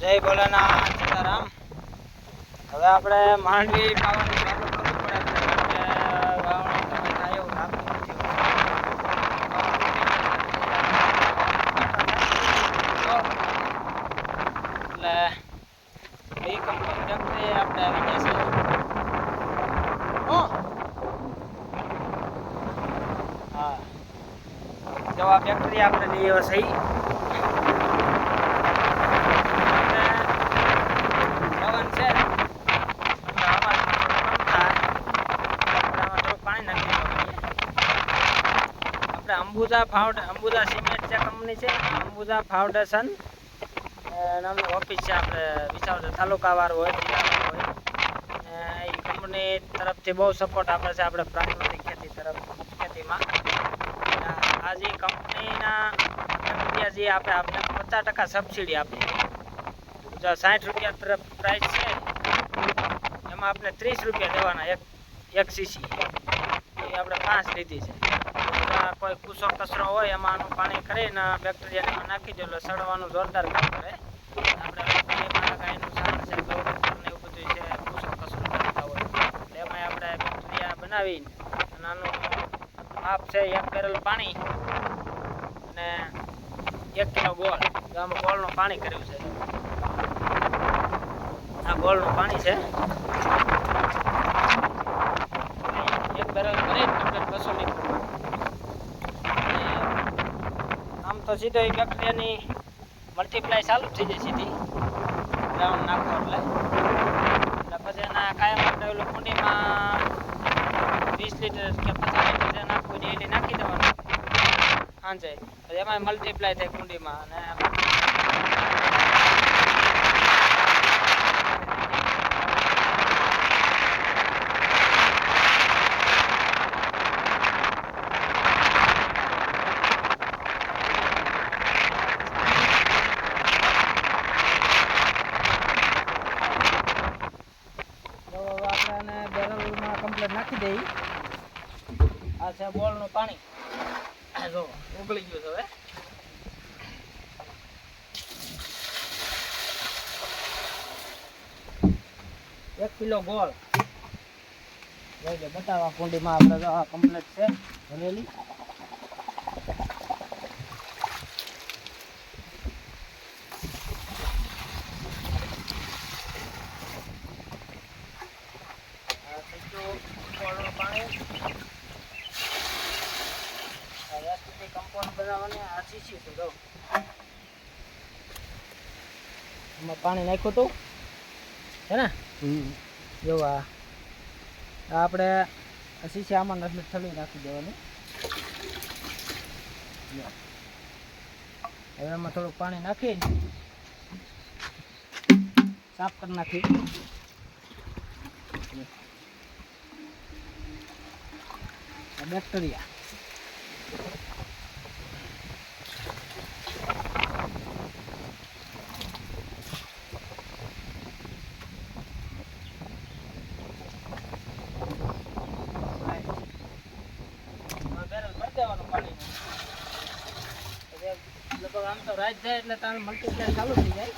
જય ભોલાનાથ સીતારામ. હવે આપણે માંડવી પાવાનું ચાલુ કરવું પડે કેમ કે વાવણી તમે થાય એવું લાગતું નથી એટલે એ કંપની ફેક્ટરી આપણે આવી ગયા છે હો? હા જો આ ફેક્ટરી આપણે લઈ આવ્યા છે ઈ. પવન છે એટલે આમાં થોડું કમ થાય. આપણે આમાં થોડું પાણી નાખી દેવાનું. આપણે અંબુજા ફાઉન્ડ અંબુજા સિમેન્ટ જે કંપની છે. અંબુજા ફાઉન્ડેશન નામની ઓફિસ છે આપણે વિસાવદર તાલુકાવાળું હોય જિલ્લાવાળું હોય. એ કંપની તરફથી બહુ સપોર્ટ આપે છે આપણે પ્રાકૃતિક ખેતી તરફ, ખેતીમાં. આ કંપનીના જે આપે આપણે પચાસ ટકા સબસિડી આપી. જો સાઠ રૂપિયા તરફ પ્રાઇસ છે, એમાં આપણે ત્રીસ રૂપિયા દેવાના એક એક સીસી એ આપણે પાંચ લીધી છે. કોઈ કુસો કચરો હોય, એમાં આનું પાણી કરીને બેક્ટેરિયામાં નાખી દો એટલે સડવાનું જોરદાર કામ કરે. આપણે એવું બધું છે કૂસો કચરો કરતા હોય. એટલે આપણે બેક્ટેરિયા બનાવી નાનું માપ છે, એક બેરલ પાણી અને એક કિલો ગોળ. આમાં ગોળનું પાણી કર્યું છે. આ ગોળનું પાણી છે એક બેરલ ભરી કમ્પ્લીટ બસો લીટરમાં અને આમ તો સીધો એ બેક્ટેરિયાની મલ્ટીપ્લાય ચાલુ થઈ જાય સીધી. ગ્રાઉન્ડ નાખો એટલે. પછી એના કાયમ આપણે ઓલું કુંડીમાં વીસ લીટર કે પચાસ લીટર નાખવું હોય એ નાખી દેવાનું. સાંજે એમાં મલ્ટીપ્લાય થાય કુંડીમાં અને કમ્પ્લીટ નાખી દઈ. આ છે બોલનું પાણી. આ જો, ઉગળી ગયું છે હવે. એક કિલો ગોળ. બતાવવા કુંડીમાં આપણે કમ્પ્લીટ છે ભરેલી આ થઈ ગયું ગોળનું પાણી આ રેસીપી કમ્પાઉન્ડ એમાં પાણી નાખ્યું હતું. છે ને? જો આ. આપણે શીશી આમાં નથી ઠલી નાખી દેવાનું. હવે એમાં થોડુંક પાણી નાખી સાફ કરી નાખી બેક્ટેરિયા બેરલ ભરી દેવાનું પાણીનું. પછી લગભગ આમ તો રાત જાય એટલે તારે મલ્ટીપ્લાય ચાલુ થઈ જાય.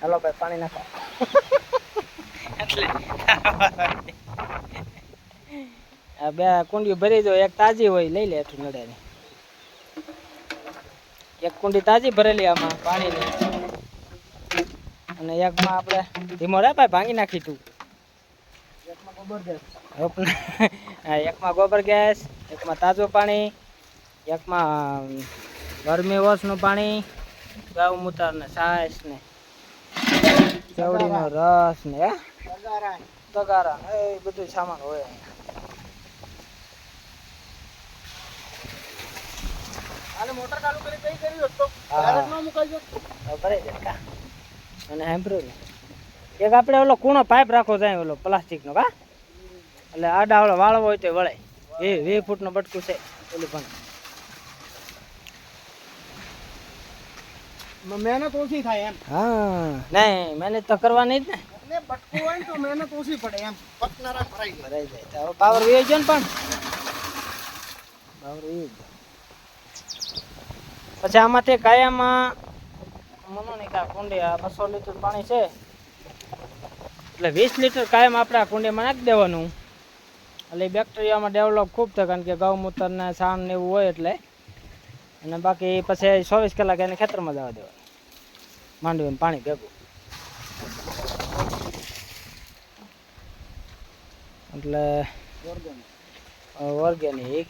હાલો ભાઈ પાણી નાખો. એટલે આ બે કુંડી ભરી દો એક તાજી હોય લઈ લે એટલું નડે એક કુંડી તાજી ભરેલી આમાં પાણીની. અને એકમાં આપણે ધીમો રે ભાઈ ભાંગી નાખી તું. એકમાં ગોબર ગેસ. એકમાં તાજું પાણી એકમાં ગરમી વોશનું પાણી ગૌમૂતર ને છાશ ને ચવડીનો રસ ને તગારા એ બધું સામાન હોય મોટર ચાલુ કરી કઈ કર્યું? હોત તો હા. direct ન મુકાઈ જોત. ભરાઈ જાય કા અને ને? એક આપણે ઓલો કૂણો પાઇપ રાખવો જાય ઓલો પ્લાસ્ટિકનો કા? એટલે આડા ઓલો વાળવો હોય તો વળે. એ વીસ ફૂટનું બટકું છે ઓલું પણ. મહેનત ઓછી થાય એમ. હા. નહીં મહેનત તો કરવાની જ ને. ને બટકું હોય તો મહેનત ઓછી પડે એમ. પટનારા ભરાઈ ભરાઈ જાય. હવે પાવર વી ગયો ને પણ. પાવર વી પછી આમાંથી કાયામાં મનો નહીં કા કુંડી આ બસો લીટર પાણી છે. એટલે વીસ લીટર કાયમ આપણે કુંડીમાં નાખી દેવાનું. એટલે બેક્ટેરિયામાં ડેવલપ ખૂબ થાય કારણ કે ગૌમૂત્ર ને છાણ ને એવું હોય એટલે. અને બાકી પછી ચોવીસ કલાક એને ખેતરમાં જવા દેવાનું. માંડવીને પાણી ભેગું. એટલે ઓર્ગેનિક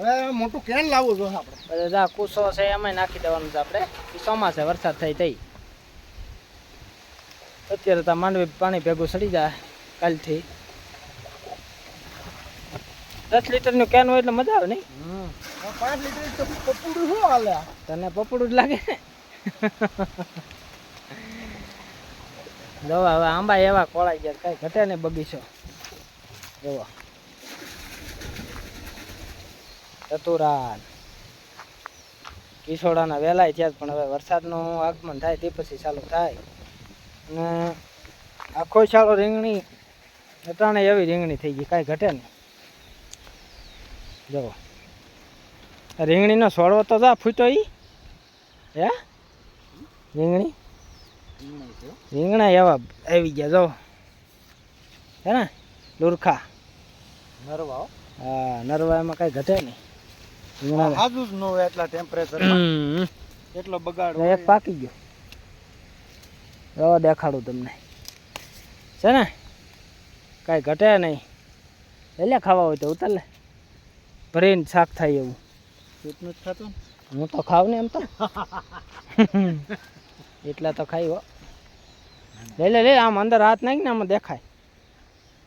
હવે મોટું કેન લાવવું જોઈએ આપણે. જા કુસો છે એમાંય નાખી દેવાનું છે આપણે. ચોમાસે વરસાદ થઈ થઈ. અત્યારે તો માંડવી પાણી ભેગું સડી જાય કાલથી. દસ લીટરનું કેન હોય એટલે મજા આવે નહીં? પાંચ લીટર પપડું શું હાલે? તને પપડું જ લાગે? ને જો હવે આંબા એવા કોળાઈ ગયા કઈ ઘટે ને બગીચો. જોવો ચતુરાન. કિશોડાના વહેલાય થયા જ પણ હવે વરસાદનું આગમન થાય તે પછી ચાલુ થાય. અને આખો છાળો રીંગણી અટાણે એવી રીંગણી થઈ ગઈ કાંઈ ઘટે નહીં. જુઓ. રીંગણીનો સોળવો તો જા ફૂટો ઈ. હે? રીંગણી? રીંગણા એવા આવી ગયા જો હે ને? લુરખા. નરવા હા. નરવા એમાં કાંઈ ઘટે નહીં. રીંગણા હાજુ જ ન હોય એટલા ટેમ્પરેચર એટલો બગાડ એક પાકી ગયો. જો દેખાડું તમને. છે ને? કાંઈ ઘટે નહીં. એટલે ખાવા હોય તો ઉતાર લે ભરીને શાક થાય એવું. એટલું જ થતું હું તો ખાવ ને એમ તો. એટલા તો ખાઈ હો. લે લે લે આમ અંદર હાથ નાખીને આમાં દેખાય.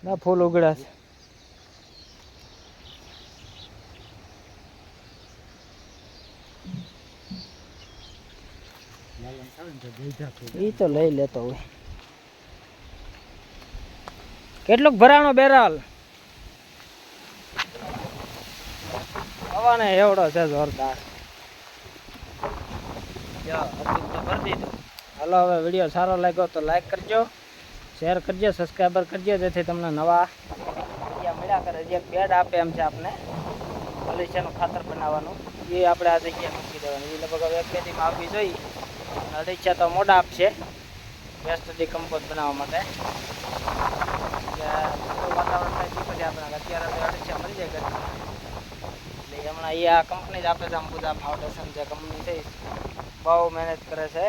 ના ફૂલ ઉગડ્યા છે. એ તો લઈ લેતો હોય. કેટલુંક ભરાણો બેરાલ? હવાને એવડો છે જોરદાર. હાલો હવે વીડિયો સારો લાગ્યો તો લાઈક કરજો શેર કરજો સબસ્ક્રાઈબર કરજો જેથી તમને નવા મળ્યા કરે. જે બેડ આપે એમ છે આપને. અલીશાનું ખાતર બનાવવાનું. એ આપણે આ જગ્યાએ મૂકી દેવાનું. એ લગભગ હવે દીમાં આવવી જોઈએ. અઢીસા તો મોડા આપશે વેસ્ટ ડીકમ્પોઝ બનાવવા માટે. વાતાવરણ થાય તે પછી આપણે અત્યારે અઢીસા મળી જાય ઘરમાં. એટલે હમણાં એ આ કંપની જ આપે છે અંબુજા ફાઉન્ડેશન જે કંપની છે બહુ મહેનત કરે છે.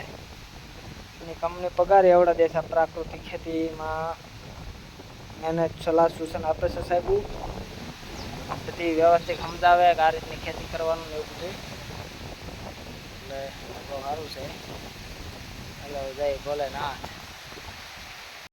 એની કંપની પગાર એવડા દે છે પ્રાકૃતિક ખેતીમાં મહેનત સલાહ સૂચન આપે છે સાહેબ. બધી વ્યવસ્થિત સમજાવે કે આ રીતની ખેતી કરવાનું એવું બધું સારું છે. હેલો જય ભોલેનાથ.